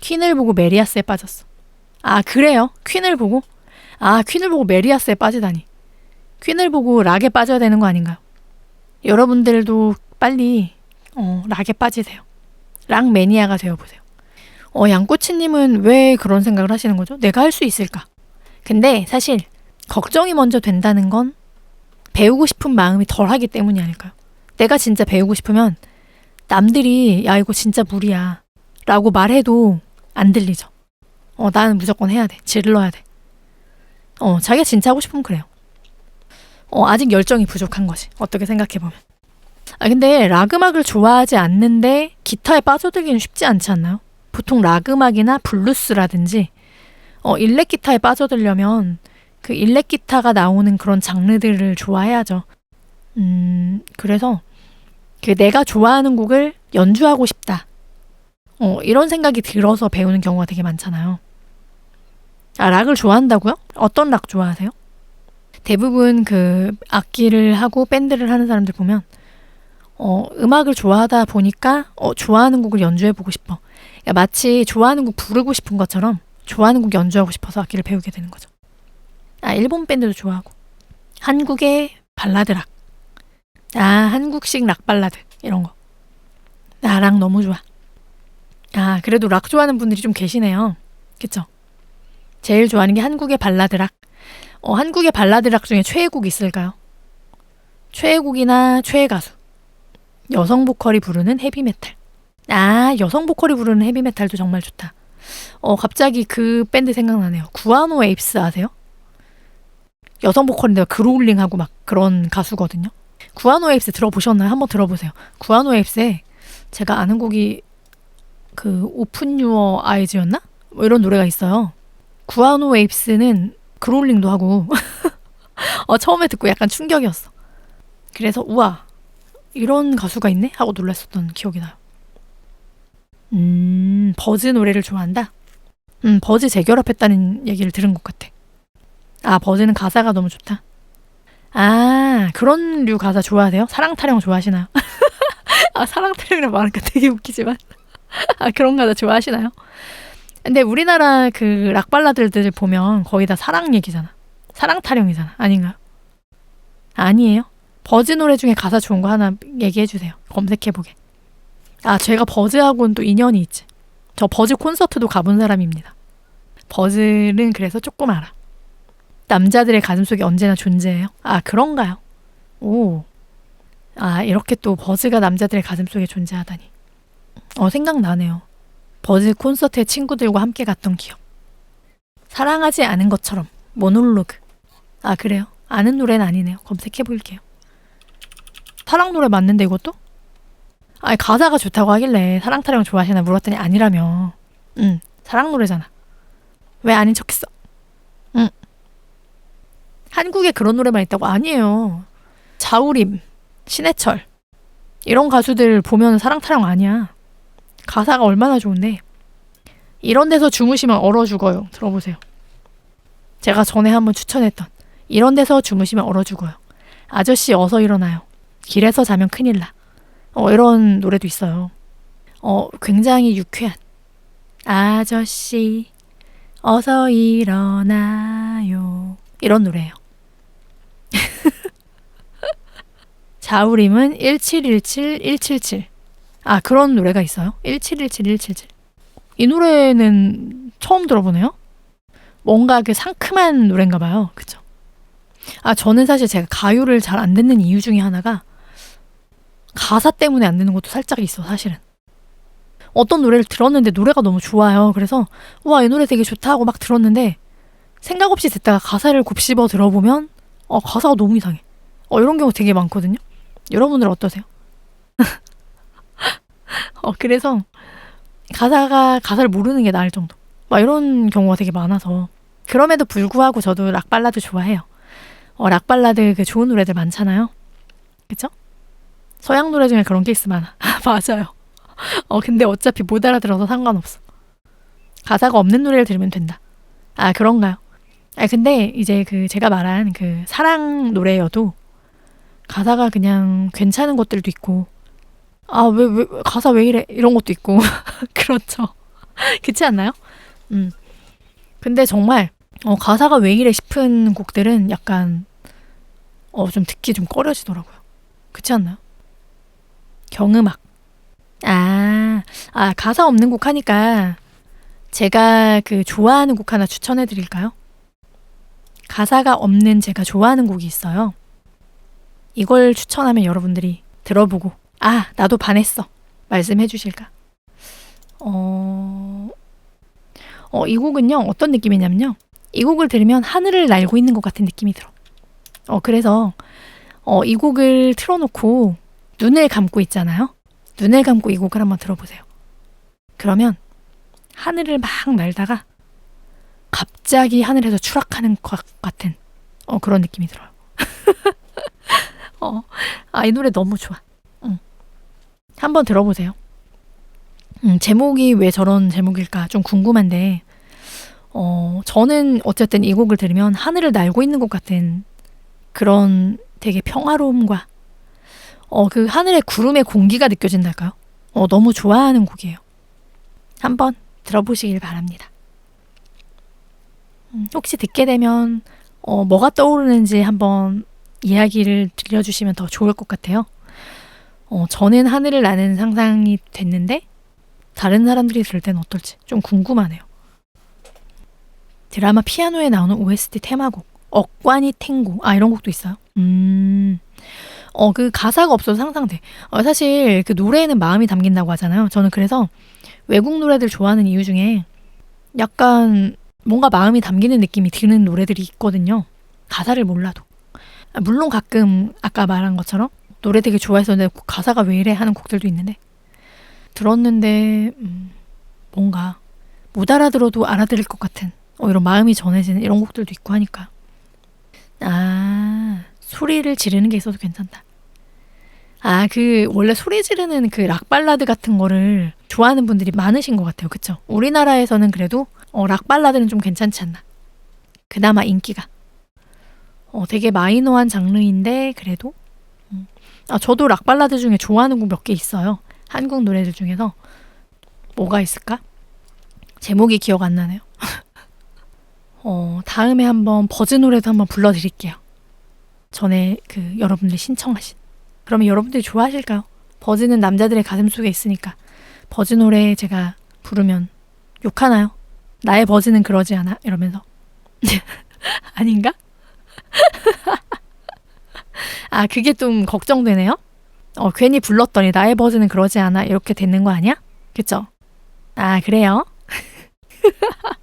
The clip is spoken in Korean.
퀸을 보고 메리아스에 빠졌어. 아, 그래요? 퀸을 보고? 아, 퀸을 보고 메리아스에 빠지다니. 퀸을 보고 락에 빠져야 되는 거 아닌가요? 여러분들도 빨리 어, 락에 빠지세요. 락 매니아가 되어보세요. 어, 양꼬치님은 왜 그런 생각을 하시는 거죠? 내가 할 수 있을까? 근데 사실 걱정이 먼저 된다는 건 배우고 싶은 마음이 덜 하기 때문이 아닐까요? 내가 진짜 배우고 싶으면 남들이 야 이거 진짜 무리야 라고 말해도 안 들리죠. 어 나는 무조건 해야 돼. 질러야 돼. 어 자기가 진짜 하고 싶으면 그래요. 어 아직 열정이 부족한 거지. 어떻게 생각해 보면. 아 근데 락 음악을 좋아하지 않는데 기타에 빠져들기는 쉽지 않지 않나요? 보통 락 음악이나 블루스라든지 어 일렉 기타에 빠져들려면 그 일렉 기타가 나오는 그런 장르들을 좋아해야죠. 음 그래서 그 내가 좋아하는 곡을 연주하고 싶다. 어, 이런 생각이 들어서 배우는 경우가 되게 많잖아요. 아, 락을 좋아한다고요? 어떤 락 좋아하세요? 대부분 그 악기를 하고 밴드를 하는 사람들 보면 어, 음악을 좋아하다 보니까 어, 좋아하는 곡을 연주해 보고 싶어. 그러니까 마치 좋아하는 곡 부르고 싶은 것처럼 좋아하는 곡 연주하고 싶어서 악기를 배우게 되는 거죠. 아, 일본 밴드도 좋아하고 한국의 발라드 락. 아, 한국식 락 발라드 이런 거. 나랑 너무 좋아. 아, 그래도 락 좋아하는 분들이 좀 계시네요. 그쵸? 제일 좋아하는 게 한국의 발라드 락. 어, 한국의 발라드 락 중에 최애곡 있을까요? 최애곡이나 최애 가수. 여성 보컬이 부르는 헤비메탈. 아, 여성 보컬이 부르는 헤비메탈도 정말 좋다. 어, 갑자기 그 밴드 생각나네요. 구아노 에이프스 아세요? 여성 보컬인데 그롤링하고 막 그런 가수거든요. 구아노 에이프스 들어보셨나요? 한번 들어보세요. 구아노 에이프스에 제가 아는 곡이 그 오픈 유어 아이즈였나? 뭐 이런 노래가 있어요. 구아노 웨이프스는 그롤링도 하고 어, 처음에 듣고 약간 충격이었어. 그래서 우와 이런 가수가 있네 하고 놀랐었던 기억이 나요. 음 버즈 노래를 좋아한다. 음 버즈 재결합했다는 얘기를 들은 것 같아. 아 버즈는 가사가 너무 좋다. 아 그런 류 가사 좋아하세요? 사랑 타령 좋아하시나요? 아 사랑 타령이라 말하니까 되게 웃기지만 아 그런 가사 좋아하시나요? 근데 우리나라 그 락발라드들 보면 거의 다 사랑 얘기잖아. 사랑 타령이잖아. 아닌가요? 아니에요? 버즈 노래 중에 가사 좋은 거 하나 얘기해 주세요. 검색해 보게. 아, 제가 버즈하고는 또 인연이 있지. 저 버즈 콘서트도 가본 사람입니다. 버즈는 그래서 조금 알아. 남자들의 가슴속에 언제나 존재해요. 아, 그런가요? 오. 아, 이렇게 또 버즈가 남자들의 가슴속에 존재하다니. 어, 생각나네요. 버즈 콘서트에 친구들과 함께 갔던 기억. 사랑하지 않은 것처럼 모놀로그. 아 그래요? 아는 노래는 아니네요. 검색해 볼게요. 사랑 노래 맞는데 이것도? 아니 가사가 좋다고 하길래 사랑 타령 좋아하시나 물었더니 아니라며. 응 사랑 노래잖아. 왜 아닌 척했어? 응. 한국에 그런 노래만 있다고 아니에요. 자우림, 신해철 이런 가수들 보면 사랑 타령 아니야. 가사가 얼마나 좋은데 이런 데서 주무시면 얼어 죽어요. 들어보세요. 제가 전에 한번 추천했던 이런 데서 주무시면 얼어 죽어요. 아저씨 어서 일어나요. 길에서 자면 큰일 나. 어, 이런 노래도 있어요. 어, 굉장히 유쾌한 아저씨 어서 일어나요. 이런 노래예요. 자우림은 1717177 아, 그런 노래가 있어요? 1717177. 이 노래는 처음 들어보네요? 뭔가 그 상큼한 노래인가 봐요. 그쵸? 아, 저는 사실 제가 가요를 잘 안 듣는 이유 중에 하나가 가사 때문에 안 듣는 것도 살짝 있어, 사실은. 어떤 노래를 들었는데 노래가 너무 좋아요. 그래서, 우와, 이 노래 되게 좋다 하고 막 들었는데 생각 없이 듣다가 가사를 곱씹어 들어보면 어, 가사가 너무 이상해. 어, 이런 경우 되게 많거든요. 여러분들 어떠세요? 어, 그래서 가사가 가사를 모르는 게 나을 정도. 막 이런 경우가 되게 많아서 그럼에도 불구하고 저도 락 발라드 좋아해요. 어, 락 발라드 그 좋은 노래들 많잖아요. 그쵸? 서양 노래 중에 그런 케이스 많아. 아, 맞아요. 어, 근데 어차피 못 알아들어서 상관없어. 가사가 없는 노래를 들으면 된다. 아, 그런가요? 아, 근데 이제 그 제가 말한 그 사랑 노래여도 가사가 그냥 괜찮은 것들도 있고 아, 왜, 왜, 가사 왜 이래? 이런 것도 있고. 그렇죠. 그렇지 않나요? 음. 근데 정말 어, 가사가 왜 이래 싶은 곡들은 약간 어, 좀 듣기 좀 꺼려지더라고요. 그렇지 않나요? 경음악. 아, 아 가사 없는 곡 하니까 제가 그 좋아하는 곡 하나 추천해 드릴까요? 가사가 없는 제가 좋아하는 곡이 있어요. 이걸 추천하면 여러분들이 들어보고 아 나도 반했어 말씀해 주실까? 어, 어, 이 곡은요 어떤 느낌이냐면요 이 곡을 들으면 하늘을 날고 있는 것 같은 느낌이 들어. 어 그래서 어, 이 곡을 틀어놓고 눈을 감고 있잖아요. 눈을 감고 이 곡을 한번 들어보세요. 그러면 하늘을 막 날다가 갑자기 하늘에서 추락하는 것 같은 어, 그런 느낌이 들어요. 어, 아, 이 노래 너무 좋아. 응. 한번 들어보세요. 음, 제목이 왜 저런 제목일까 좀 궁금한데, 어, 저는 어쨌든 이 곡을 들으면 하늘을 날고 있는 것 같은 그런 되게 평화로움과, 어, 그 하늘의 구름의 공기가 느껴진달까요? 어, 너무 좋아하는 곡이에요. 한번 들어보시길 바랍니다. 음, 혹시 듣게 되면, 어, 뭐가 떠오르는지 한번 이야기를 들려주시면 더 좋을 것 같아요. 어, 저는 하늘을 나는 상상이 됐는데, 다른 사람들이 들을 때는 어떨지 좀 궁금하네요. 드라마 피아노에 나오는 OST 테마곡, 억관이 탱고. 아, 이런 곡도 있어요. 음, 어, 그 가사가 없어서 상상돼. 어, 사실 그 노래에는 마음이 담긴다고 하잖아요. 저는 그래서 외국 노래들 좋아하는 이유 중에 약간 뭔가 마음이 담기는 느낌이 드는 노래들이 있거든요. 가사를 몰라도. 아, 물론 가끔 아까 말한 것처럼 노래 되게 좋아했었는데 가사가 왜 이래 하는 곡들도 있는데 들었는데 음, 뭔가 못 알아들어도 알아들을 것 같은 어, 이런 마음이 전해지는 이런 곡들도 있고 하니까 아 소리를 지르는 게 있어서 괜찮다. 아, 그 원래 소리 지르는 그 락 발라드 같은 거를 좋아하는 분들이 많으신 것 같아요. 그쵸? 우리나라에서는 그래도 어, 락 발라드는 좀 괜찮지 않나. 그나마 인기가. 어, 되게 마이너한 장르인데 그래도 음. 아, 저도 락 발라드 중에 좋아하는 곡 몇 개 있어요. 한국 노래들 중에서 뭐가 있을까? 제목이 기억 안 나네요. 어, 다음에 한번 버즈 노래도 한번 불러드릴게요. 전에 그 여러분들이 신청하신. 그러면 여러분들이 좋아하실까요? 버즈는 남자들의 가슴 속에 있으니까. 버즈 노래 제가 부르면 욕하나요? 나의 버즈는 그러지 않아? 이러면서. 아닌가? 아, 그게 좀 걱정되네요? 어, 괜히 불렀더니 나의 버즈는 그러지 않아? 이렇게 되는 거 아니야? 그쵸? 아, 그래요?